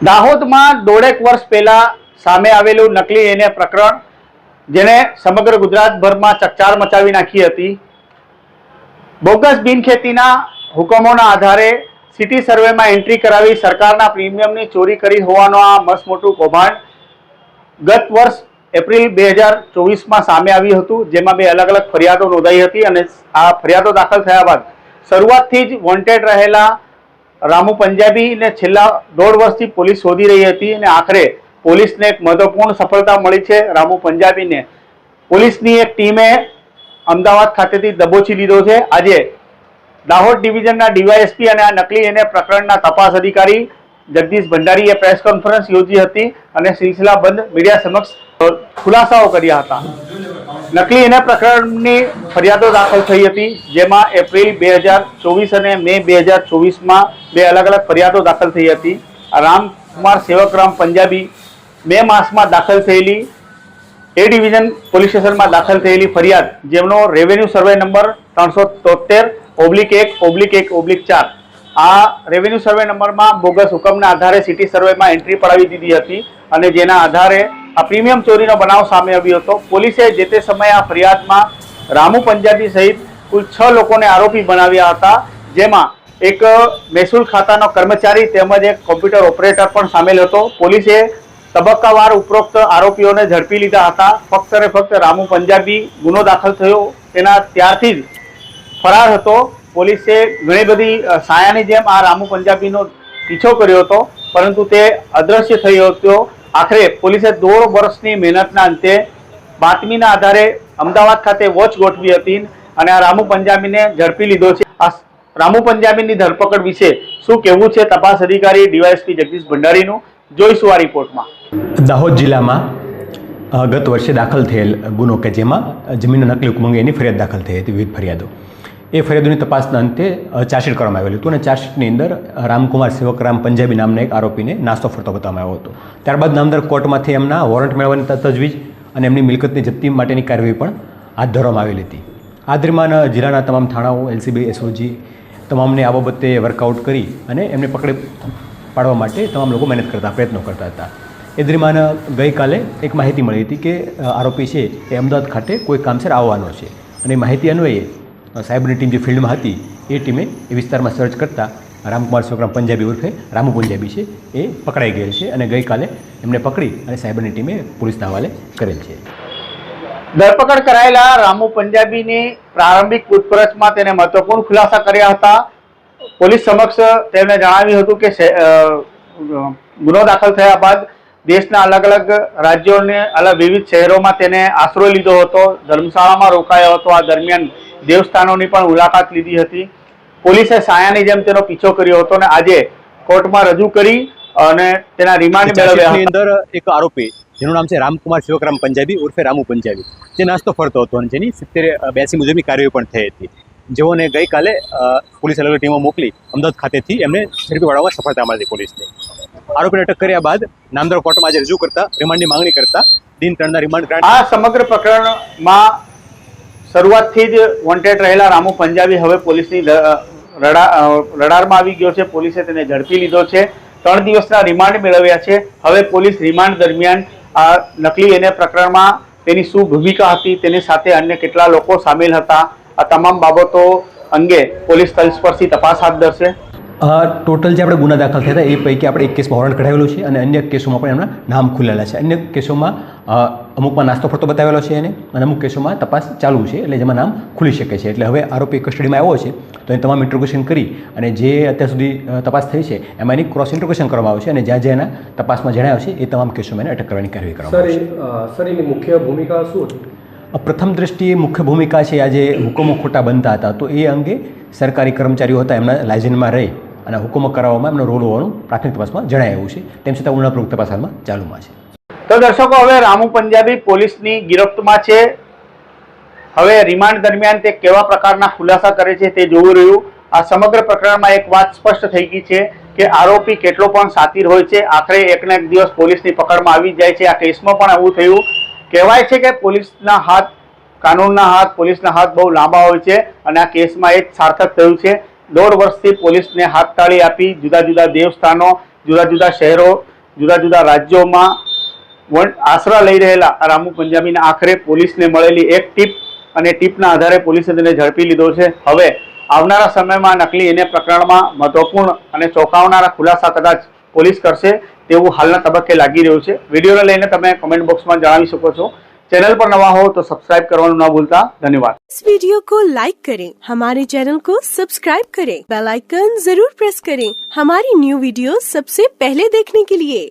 દાહોદમાં દોઢેક વર્ષ પહેલા સામે આવેલું નકલી એને પ્રકરણ, જેણે સમગ્ર ગુજરાતભરમાં ચકચાર મચાવી નાખી હતી. બોગસ બિનખેતીના હુકમોના આધારે સિટી સર્વેમાં એન્ટ્રી કરાવી સરકારના પ્રીમિયમની ચોરી કરી હોવાનો આ મસમોટું કૌભાંડ ગત વર્ષ એપ્રિલ બે હજાર ચોવીસમાં સામે આવ્યું હતું, જેમાં બે અલગ અલગ ફરિયાદો નોંધાઈ હતી અને આ ફરિયાદો દાખલ થયા બાદ શરૂઆતથી જ વોન્ટેડ રહેલા રામુ પંજાબીને છેલ્લા દોઢ વર્ષથી પોલીસ શોધી રહી હતી અને આખરે પોલીસને એક મહત્વપૂર્ણ સફળતા મળી છે રામુ પંજાબીને. પોલીસની એક ટીમે અમદાવાદ ખાતેથી દબોચી લીધો છે. આજે દાહોદ ડિવિઝનના ડીવાયએસપી અને આ નકલી એને પ્રકરણના તપાસ અધિકારી જગદીશ ભંડારીએ પ્રેસ કોન્ફરન્સ યોજી હતી અને સિલસિલાબંધ મીડિયા સમક્ષ ખુલાસાઓ કર્યા હતા. નકલી એને પ્રકરણની ફરિયાદો દાખલ થઈ હતી, જેમાં એપ્રિલ બે હજાર ચોવીસ અને મે બે હજાર ચોવીસમાં બે અલગ અલગ ફરિયાદો દાખલ થઈ હતી. રામકુમાર સેવકરામ પંજાબી મે માસમાં દાખલ થયેલી, એ ડિવિઝન પોલીસ સ્ટેશનમાં દાખલ થયેલી ફરિયાદ, જેમનો રેવન્યુ સર્વે નંબર ત્રણસો તોતેર ઓબ્લિક એક ઓબ્લિક એક, ઓબ્લિક ચાર. આ રેવન્યુ સર્વે નંબરમાં બોગસ હુકમના આધારે સિટી સર્વેમાં એન્ટ્રી પડાવી દીધી હતી અને જેના આધારે આ પ્રીમિયમ ચોરીનો બનાવ સામે આવ્યો હતો. પોલીસે જે તે સમયે આ ફરિયાદમાં રામુ પંજાબી સહિત કુલ છ લોકોને આરોપી બનાવ્યા હતા, જેમાં એક મહેસૂલ ખાતાનો કર્મચારી તેમજ એક કોમ્પ્યુટર ઓપરેટર પણ સામેલ હતો. પોલીસે તબક્કાવાર ઉપરોક્ત આરોપીઓને ઝડપી લીધા હતા. ફક્ત અને ફક્ત રામુ પંજાબી ગુનો દાખલ થયો. તેના ત્યારથી જ ફરાર હતો. પોલીસે ઘણી બધી સાયાની જેમ આ રામુ પંજાબીનો પીછો કર્યો હતો, પરંતુ તે અદ્રશ્ય થયો હતો. આખરે પોલીસે દોઢ વર્ષની મહેનતના અંતે બાતમીના આધારે અમદાવાદ ખાતે વોચ ગોઠવી હતી અને આ રામુ પંજાબીને ઝડપી લીધો છે. આ રામુ પંજાબીની ધરપકડ વિશે શું કહેવું છે તપાસ અધિકારી ડીવાયએસપી જગદીશ ભંડારીનું? જોઈશું આ રિપોર્ટમાં. દાહોદ જિલ્લામાં ગત વર્ષે દાખલ થયેલ ગુનો કે જેમાં જમીનના નકલી હુકમ અંગે એની ફરિયાદ દાખલ થઈ હતી વિવિધ ફરિયાદો. એ ફરિયાદોની તપાસના અંતે ચાર્જશીટ કરવામાં આવેલું હતું અને ચાર્જશીટની અંદર રામકુમાર સેવકરામ પંજાબી નામના એક આરોપીને નાસ્તો ફરતો બતાવવામાં આવ્યો હતો. ત્યારબાદ નામદાર કોર્ટમાંથી એમના વોરંટ મેળવવાની તજવીજ અને એમની મિલકતની જપ્તી માટેની કાર્યવાહી પણ હાથ ધરવામાં આવેલી હતી. આ દરમિયાન જિલ્લાના તમામ થાણાઓ, એલસીબી, એસઓજી તમામને આ બાબતે વર્કઆઉટ કરી અને એમને પકડી પાડવા માટે તમામ લોકો મહેનત કરતા, પ્રયત્નો કરતા હતા. એ દરમિયાન ગઈકાલે એક માહિતી મળી હતી કે આરોપી છે એ અમદાવાદ ખાતે કોઈ કામસર આવવાનો છે. અને માહિતી અન્વયે સાહેબની ટીમ જે ફિલ્ડમાં હતી, એ ટીમે એ વિસ્તારમાં સર્ચ કરતાં રામકુમાર છોકરામ પંજાબી ઉર્ફે રામુ પંજાબી છે, એ પકડાઈ ગયેલ છે અને ગઈકાલે એમને પકડી અને સાયબરની ટીમે પોલીસના હવાલે કરેલ છે. ધરપકડ કરાયેલા રામુ પંજાબીની પ્રારંભિક પૂછપરછમાં તેને મહત્વપૂર્ણ ખુલાસા કર્યા હતા. પોલીસ સમક્ષ તેમણે જણાવ્યું હતું કે ગુનો દાખલ થયા બાદ દેશના અલગ અલગ રાજ્યોને, અલગ વિવિધ શહેરોમાં તેને આશરો લીધો હતો, ધર્મશાળામાં રોકાયો હતો. આ દરમિયાન દેવસ્થાનોની પણ મુલાકાત લીધી હતી. પોલીસે સાયાની જેમ તેનો પીછો કર્યો હતો અને આજે કોર્ટમાં રજૂ કરી અને તેના રિમાન્ડ મેળવ્યા અંદર એક આરોપી જેનું નામ છે રામકુમાર શિવકરામ પંજાબી ઉર્ફે રામુ પંજાબી. જે નાસ્તો ફરતો હતો અને જેની સિત્તેર બ્યાસી મુજબની કાર્યવાહી પણ થઈ હતી. જેઓને ગઈકાલે પોલીસ અલગ ટીમો મોકલી અમદાવાદ ખાતેથી એમને ઝડપી પાડવામાં સફળતા મળી પોલીસને. આરોપીને અટક કર્યા બાદ નામદાર કોર્ટમાં આજે રજૂ કરતા રિમાન્ડની માંગણી કરતા દિન ત્રણના રિમાન્ડ આ સમગ્ર પ્રકરણમાં શરૂઆતથી જ વોન્ટેડ રહેલા રામુ પંજાબી હવે પોલીસની રડા રડારમાં આવી ગયો છે. પોલીસે તેને ઝડપી લીધો છે. ત્રણ દિવસના રિમાન્ડ મેળવ્યા છે. હવે પોલીસ રિમાન્ડ દરમિયાન આ નકલી એને પ્રકરણમાં તેની શું ભૂમિકા હતી, તેની સાથે અન્ય કેટલા લોકો સામેલ હતા, આ તમામ બાબતો અંગે પોલીસ તલસ્પર્શી તપાસ હાથ ધરશે. ટોટલ જે આપણે ગુના દાખલ થયા હતા, એ પૈકી આપણે એક કેસમાં વોરંટ કઢાવેલું છે અને અન્ય કેસોમાં પણ એમના નામ ખુલેલા છે. અન્ય કેસોમાં અમુકમાં નાસ્તો ફરતો બતાવેલો છે એને અને અમુક કેસોમાં તપાસ ચાલુ છે એટલે જેમાં નામ ખુલી શકે છે. એટલે હવે આરોપી કસ્ટડીમાં આવ્યો છે તો એ તમામ ઇન્ટ્રોગેશન કરી અને જે અત્યાર સુધી તપાસ થઈ છે એમાં એની ક્રોસ ઇન્ટ્રોગેશન કરવામાં આવશે અને જ્યાં જ્યાં એના તપાસમાં જણાવ્યું છે એ તમામ કેસોમાં એને અટક કરવાની કાર્યવાહી કરવામાં સર આવશે સર એની મુખ્ય ભૂમિકા શું હતી? પ્રથમ દ્રષ્ટિએ મુખ્ય ભૂમિકા છે આજે હુકમો ખોટા બનતા હતા તો એ અંગે સરકારી કર્મચારીઓ હતા એમના લાઇઝનમાં રહી અને હુકમો કરાવવામાં એમનો રોલ હોવાનું પ્રાથમિક તપાસમાં જણાયું છે. તેમ છતાં ઊંડાણપૂર્વક તપાસ હાલમાં ચાલુમાં છે. તો દર્શકો, હવે રામુ પંજાબી પોલીસની ગિરફ્તમાં છે. હવે રિમાન્ડ દરમિયાન તે કેવા પ્રકારના ખુલાસા કરે છે તે જોવું રહ્યું. આ સમગ્ર પ્રકરણમાં એક વાત સ્પષ્ટ થઈ ગઈ છે કે આરોપી કેટલો પણ સાતીર હોય છે, આખરે એકના એક દિવસ પોલીસની પકડમાં આવી જાય છે. આ કેસમાં પણ આવું થયું. કહેવાય છે કે પોલીસના હાથ, કાનૂનના હાથ, પોલીસના હાથ બહુ લાંબા હોય છે અને આ કેસમાં એ સાર્થક થયું છે. દોઢ વર્ષથી પોલીસને હાથ તાળી આપી જુદા જુદા દેવસ્થાનો, જુદા જુદા શહેરો, જુદા જુદા રાજ્યોમાં આશરા લઈ રહેલા આ રામુ પંજાબીને આખરે પોલીસને મળેલી એક ટીપ અને ટીપના આધારે પોલીસે તેને ઝડપી લીધો છે હવે આવનારા સમયમાં નકલી એને પ્રકરણમાં મહત્વપૂર્ણ અને ચોંકાવનારા ખુલાસા કદાચ પોલીસ કરશે તેવું હાલના તબક્કે લાગી રહ્યું છે વિડીયોને લઈને તમે કમેન્ટ બોક્સમાં જણાવી શકો છો ચેનલ પર નવા હો તો સબસ્ક્રાઇબ કરવાનું ન ભૂલતા ધન્યવાદ इस वीडियो को लाइक करें हमारे चैनल को सब्सक्राइब करें बेल आइकन जरूर प्रेस करें हमारी न्यू वीडियो सबसे पहले देखने के लिए